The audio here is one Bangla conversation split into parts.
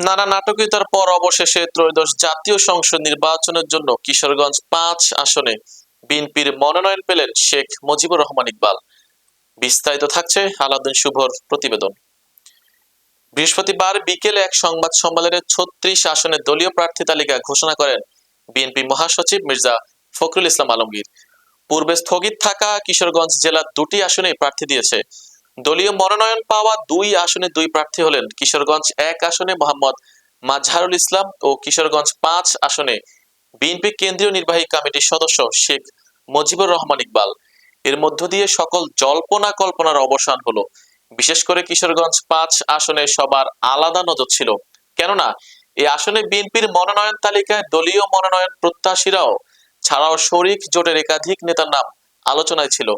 নানা নাটকীয়তার পর অবশেষে ত্রয়োদশ জাতীয় সংসদ নির্বাচনের জন্য কিশোরগঞ্জ পাঁচ আসনে বিএনপির মনোনয়ন পেলেন শেখ মুজিবুর রহমান ইকবাল। বিস্তারিত থাকছে আলাউদ্দিন শুভর প্রতিবেদন। বৃহস্পতিবার বিকেলে এক সংবাদ সম্মেলনে ছত্রিশ আসনে দলীয় প্রার্থী তালিকা ঘোষণা করেন বিএনপি মহাসচিব মির্জা ফখরুল ইসলাম আলমগীর। পূর্বে স্থগিত থাকা কিশোরগঞ্জ জেলার দুটি আসনে প্রার্থী দিয়েছে দলীয় মনোনয়ন পাওয়া দুই আসনে দুই প্রার্থী হলেন কিশোরগঞ্জ এক আসনে মোহাম্মদ মাজহারুল ইসলাম ও কিশোরগঞ্জ পাঁচ আসনে বিএনপি কেন্দ্রীয় নির্বাহী কমিটির সদস্য শেখ মুজিবুর রহমান ইকবাল। এর মধ্য দিয়ে সকল জল্পনা কল্পনার অবসান হলো। বিশেষ করে কিশোরগঞ্জ পাঁচ আসনে সবার আলাদা নজর ছিল। কেননা এই আসনে বিএনপির মনোনয়ন তালিকায় দলীয় মনোনয়ন প্রত্যাশীরাও ছাড়াও শরিক জোটের একাধিক নেতার নাম আলোচনায় ছিল।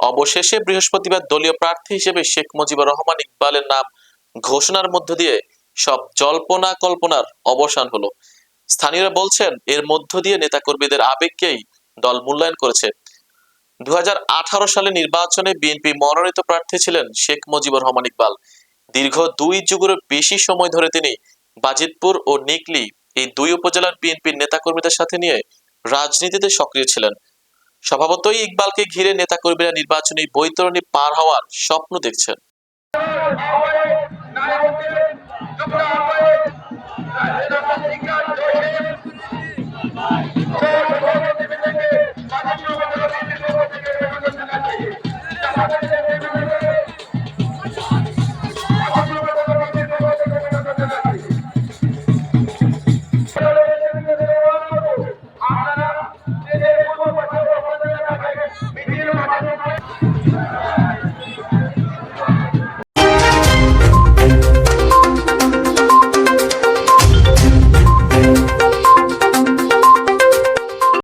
অবশেষে বৃহস্পতিবার দলীয় প্রার্থী হিসেবে শেখ মুজিবুর রহমান ইকবালের নাম ঘোষণার মধ্য দিয়ে সব জল্পনা কল্পনার অবসান হলো। স্থানীয়রা বলছেন, এর মধ্য দিয়ে নেতাকর্মীদের আবেগকেই দল মূল্যায়ন করেছে। দু হাজার আঠারো সালে নির্বাচনে বিএনপি মনোনীত প্রার্থী ছিলেন শেখ মুজিবুর রহমান ইকবাল। দীর্ঘ দুই যুগেরও বেশি সময় ধরে তিনি বাজিতপুর ও নিকলি এই দুই উপজেলার বিএনপির নেতাকর্মীদের সাথে নিয়ে রাজনীতিতে সক্রিয় ছিলেন। স্বভাবতই ইকবালকে ঘিরে নেতাকর্মীরা নির্বাচনী বৈতরণী পার হওয়ার স্বপ্ন দেখছেন Thank you.